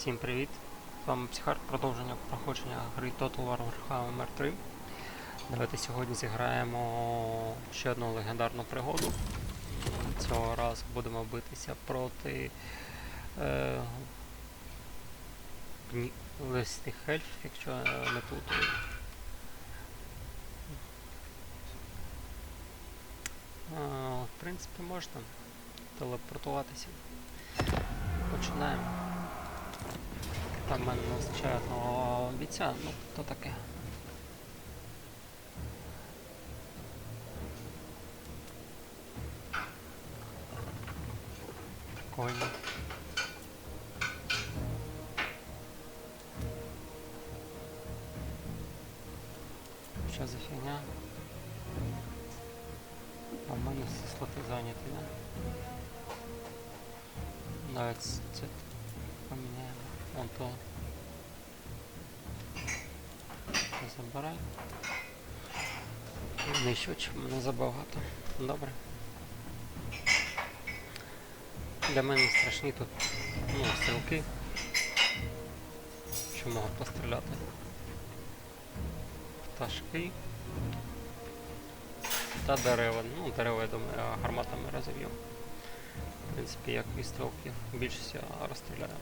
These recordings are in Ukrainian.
Всім привіт! З вами Психар, продовження проходження гри Total War Warhammer 3. Давайте сьогодні зіграємо ще одну легендарну пригоду. Цього разу будемо битися проти е, лисних ельфів, якщо не плутаю. А, в принципі, можна телепортуватися. Починаємо. Там в мене не вистачає одного бійця, ну то таке. Прикольно. Що за фігня? А в мене всі слоти зайняті, да? С- це поміняємо. Вон то. Це Забирай. Знищувач в мене забагато. Добре. Для мене страшні тут ну, стрілки. Що можуть постріляти. Пташки. Та дерева. Ну, дерева, я думаю, гарматами розіб'ю. В принципі, як і стрілків. Більшість я розстріляю.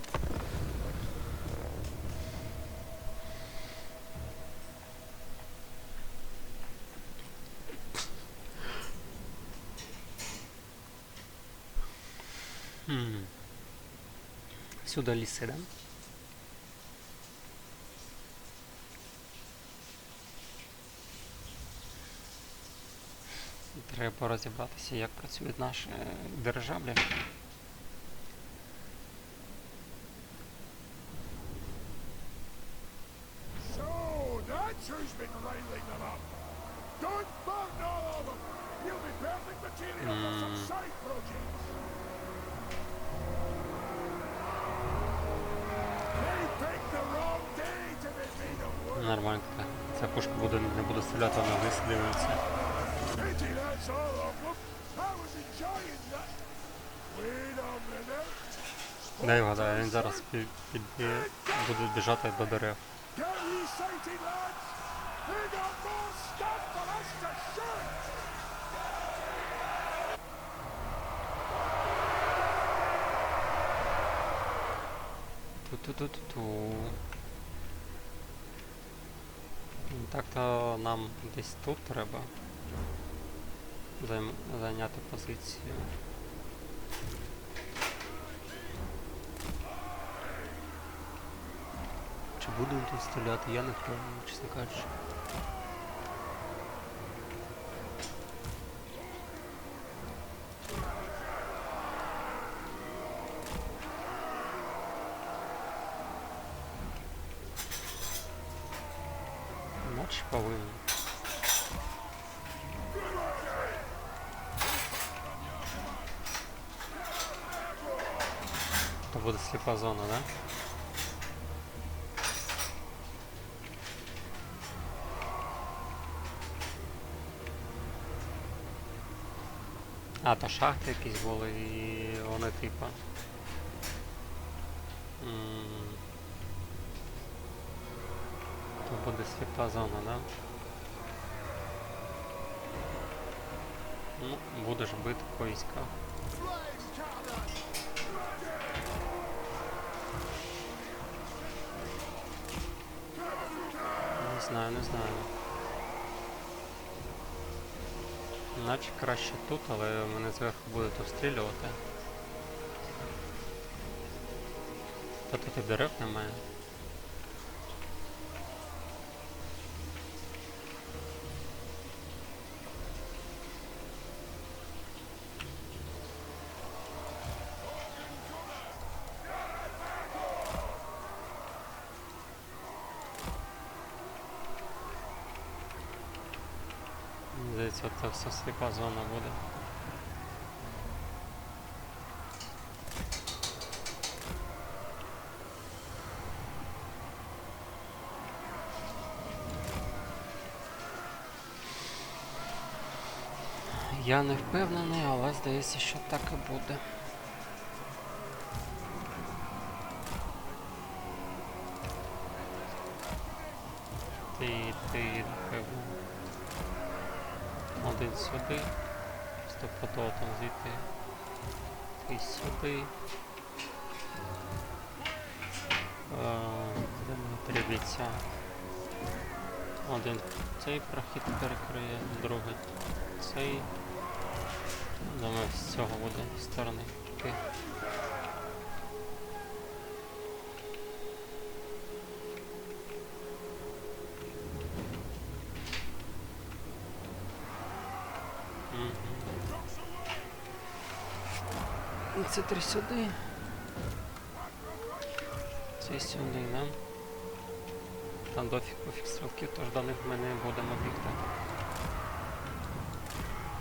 Хм. Сюди ліси, да? Треба розібратися, як працюють наші дирижаблі. So, that's them. I was enjoying that. Wait a minute. Дай вгадаю, він зараз під, під, буде біжати до дерев. Get Так-то нам десь тут треба зайняти позицію. Чи будемо тут стріляти, я не впевнений, чесно кажучи. Наче повинен. То буде сліпа зона, да? А, то шахти якісь були і вони типа. м, То буде сліпа зона, да? Ну, будеш бити по військах. Знаю, не знаю. Наче краще тут, але мене зверху будуть обстрілювати. Та тут і дерев немає. Це це все сліпа зона буде. Я не впевнений, але здається, що так і буде. Ти, ти, напевно. Один сюди. Стопотово там звідти. І сюди. Е, Де мені потрібні? Один цей прохід перекриє, другий цей. Думаю, з цього буде сторони. 33 сюди. Це сюди, да? Там дофік пофіг стрілків, тож до них ми не будемо бігти.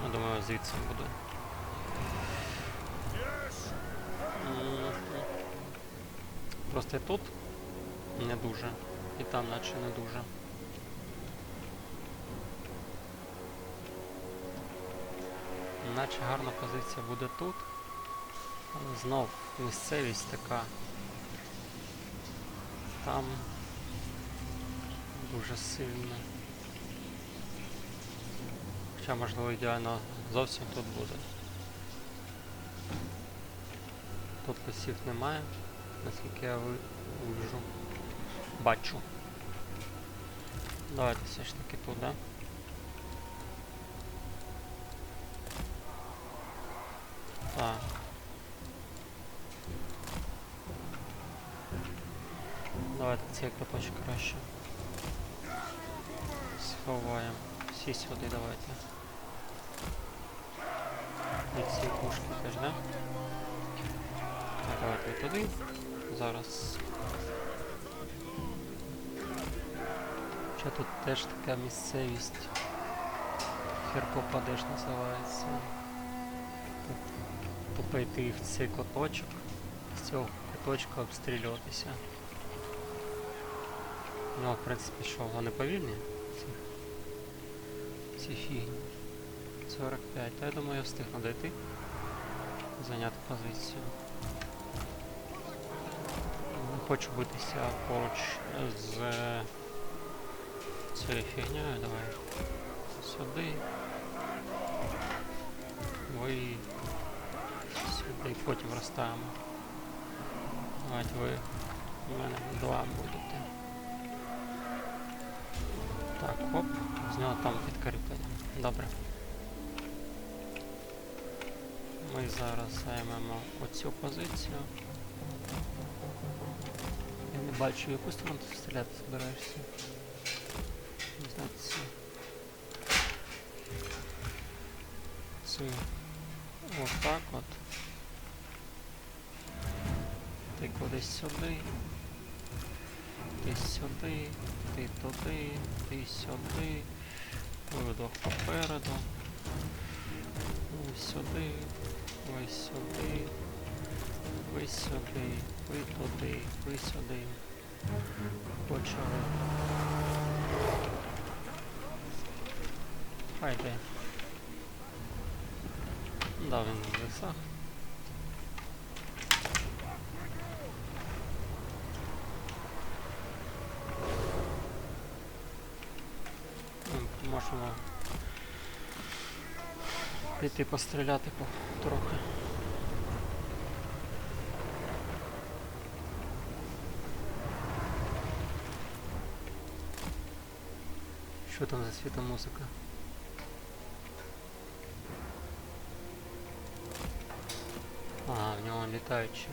Ну, думаю, звідси буде. Просто і тут не дуже. І там наче не дуже. Наче гарна позиція буде тут. Але знов місцевість така. Там дуже сильно. Хоча можливо ідеально зовсім тут буде. Тут лисів немає, наскільки я вижу. Бачу. Давайте все ж таки тут, да? Цей куточок краще. Сховаємо. Всі сюди давайте. І ці пушки теж, да? Так, давайте туди. Зараз. Що тут теж така місцевість. Хер попадеш називається. Тупо йти в цей куточок. З цього куточка обстрілюватися. Ну, в принципі, що, вони повільні? Ці, фігні. 45. Та я думаю, я встигну дойти. Зайняти позицію. Не хочу битися поруч з цією фігнею. Давай. Сюди. Ви сюди потім розставимо. Давайте ви у мене два будете. Так, оп, з нього там підкріплення. Добре. Ми зараз займемо оцю позицію. Я не бачу, яку сторону ти стріляти збираєшся. Знаю, цю. Цю. Отак от. Ти кудись сюди. Ти сюди, ти туди, ти сюди. Ви вдвох попереду. Ви сюди, ви сюди, ви сюди, ви туди, ви сюди. Почали. Хай йде. Да, він в. Можемо піти постріляти по трохи. Що там за світа музика? Ага, в нього літаючі.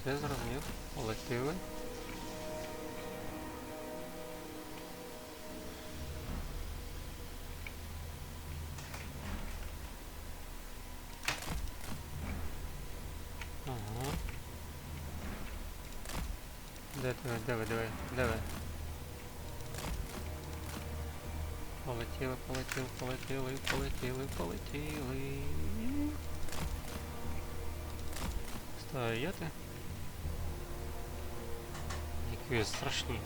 Все зрозумів, полетіли. Де ти, де ви, де ви, де ви? Полетіли, полетіли, полетіли, полетіли, полетіли. Стояти. Які ви страшні.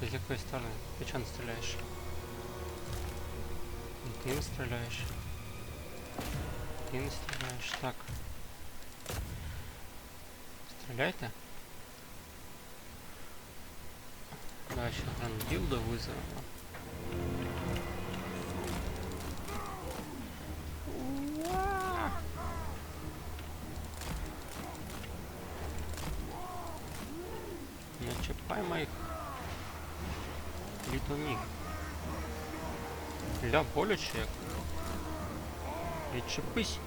Ти з якої сторони? Ти чого не стріляєш? І ти не стріляєш. Ти не стріляєш. Так. Стріляйте. Давай ще гранділду визовемо. Уа! Не чіпай моїх літунів. Ля боляче як. Відчепись.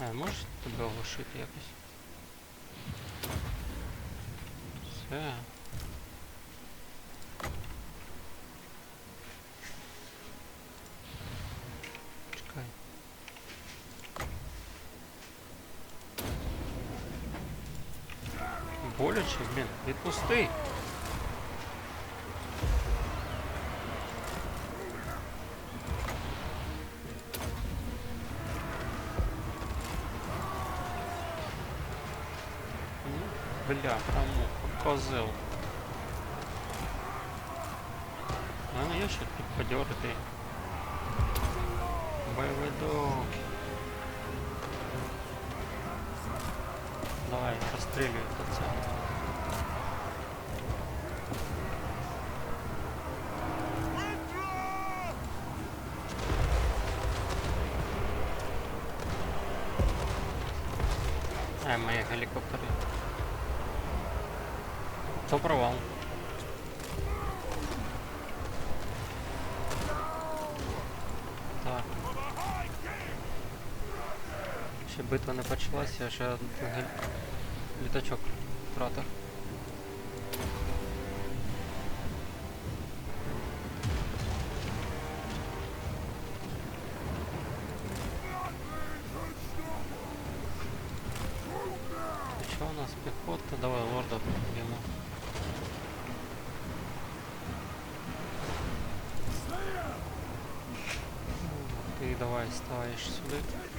А, можеш тебе оглушити якось? Все. Чекай. Боляче, блін, відпусти. Ну, Бля, кому? Козел. У мене є ще тут подьорити. Бойовий дух. Давай, розстрілюй тут це. Ай, мої гелікоптери. То провал. Так. Ще битва не почалася, я ще літачок втратив. Давай ставиш сюди.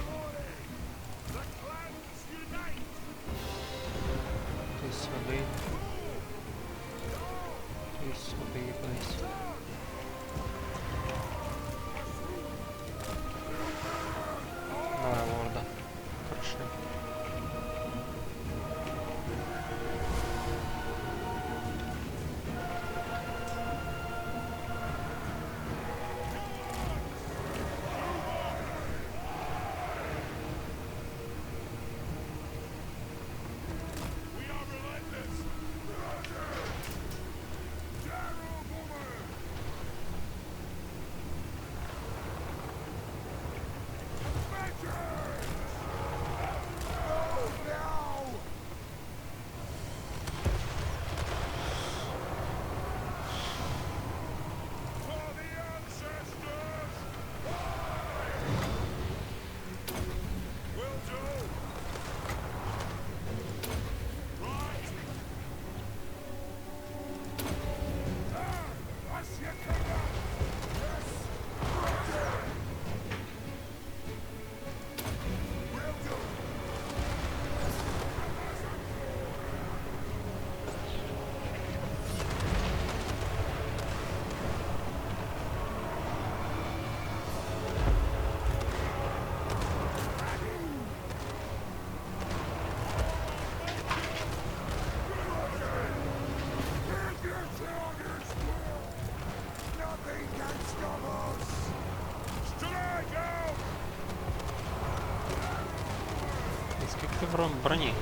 Броні?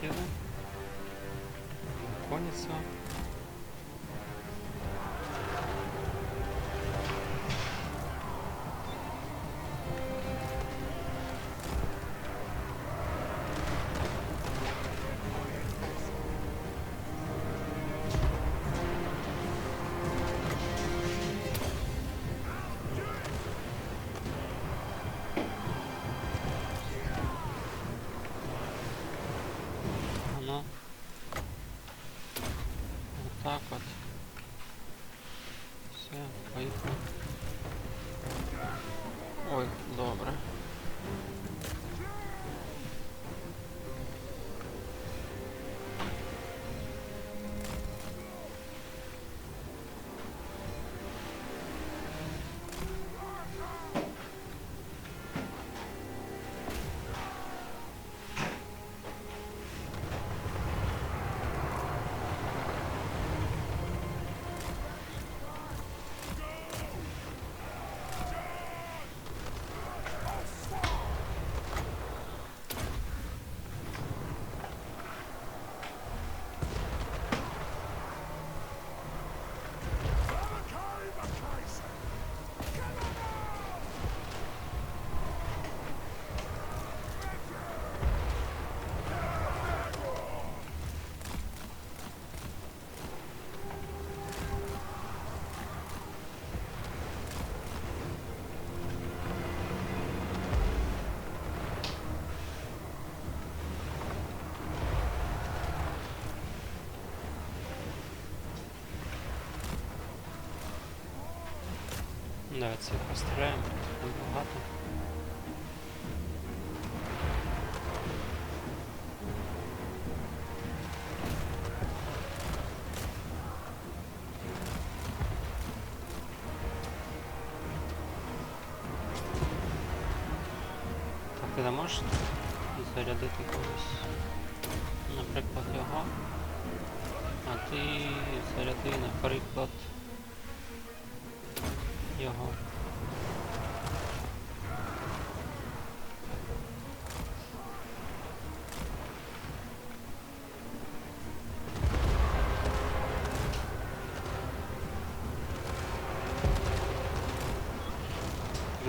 Давай, Давай це постріляємо. тут багато.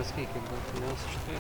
Скільки було? 94?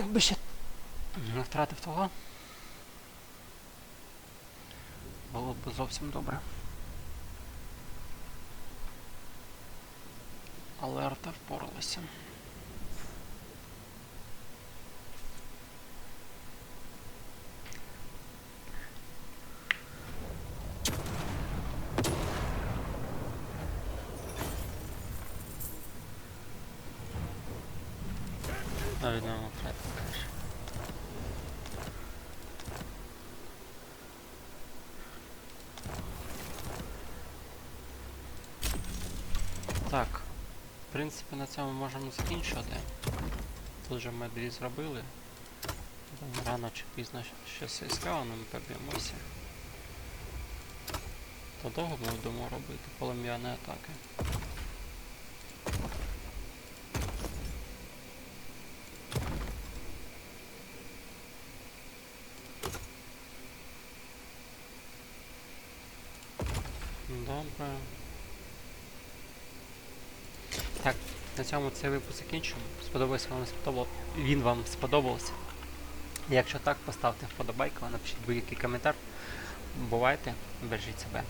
Якби ще не втратив того. Було б зовсім добре. Але арта впоралася. Навіть не Фред покажеш. Так. В принципі, на цьому можемо закінчувати. Тут же ми дві зробили. Рано чи пізно щось із каваном поб'ємося. То довго будемо робити полум'яні атаки. Добре. Так, на цьому цей випуск закінчуємо. Сподобався вам сподобав... Він вам сподобався. Якщо так, поставте вподобайку, напишіть будь-який коментар. Бувайте, бережіть себе.